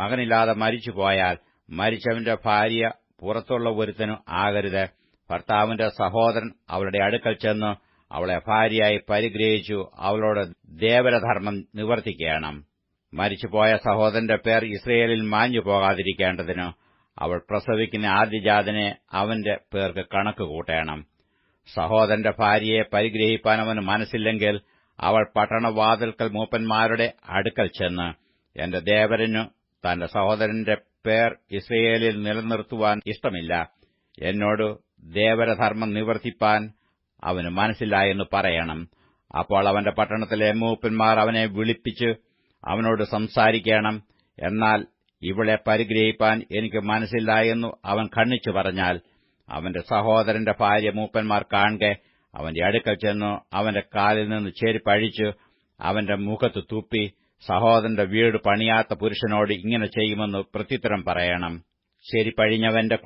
മകനില്ലാതെ മരിച്ചുപോയാൽ മരിച്ചവന്റെ ഭാര്യ പുറത്തുള്ള ഒരുത്തനും ആകരുത്. ഭർത്താവിന്റെ സഹോദരൻ അവളുടെ അടുക്കൽ ചെന്ന് അവളെ ഭാര്യയായി പരിഗ്രഹിച്ചു അവളോട് ദേവരധർമ്മം നിവർത്തിക്കണം. മരിച്ചുപോയ സഹോദരന്റെ പേർ ഇസ്രയേലിൽ മാഞ്ഞു പോകാതിരിക്കേണ്ടതിന് അവൾ പ്രസവിക്കുന്ന ആദ്യജാതനെ അവന്റെ പേർക്ക് കണക്ക് കൂട്ടണം. സഹോദരന്റെ ഭാര്യയെ പരിഗ്രഹിപ്പാൻ അവന് മനസ്സില്ലെങ്കിൽ അവൾ പട്ടണവാതിൽക്കൽ മൂപ്പന്മാരുടെ അടുക്കൽ ചെന്ന് എന്റെ ദേവരനു തന്റെ സഹോദരന്റെ പേർ ഇസ്രയേലിൽ നിലനിർത്തുവാൻ ഇഷ്ടമില്ല. എന്നോട് ദേവരധർമ്മം നിവർത്തിപ്പാൻ അവന് മനസ്സില്ല എന്ന് പറയണം. അപ്പോൾ അവന്റെ പട്ടണത്തിലെ മൂപ്പന്മാർ അവനെ വിളിപ്പിച്ച് അവനോട് സംസാരിക്കണം. എന്നാൽ ഇവളെ പരിഗ്രഹിപ്പാൻ എനിക്ക് മനസ്സില്ല എന്നു അവൻ ഖണ്ണിച്ചു പറഞ്ഞാൽ അവന്റെ സഹോദരന്റെ ഭാര്യ മൂപ്പന്മാർ കാണെ അവന്റെ അടുക്കൽ ചെന്നു അവന്റെ കാലിൽ നിന്ന് ചേരിപ്പഴിച്ച് അവന്റെ മുഖത്ത് തുപ്പി സഹോദരന്റെ വീട് പണിയാത്ത പുരുഷനോട് ഇങ്ങനെ ചെയ്യുമെന്ന് പ്രത്യുത്തരം പറയണം. ചെരിപ്പഴിഞ്ഞവന്റെ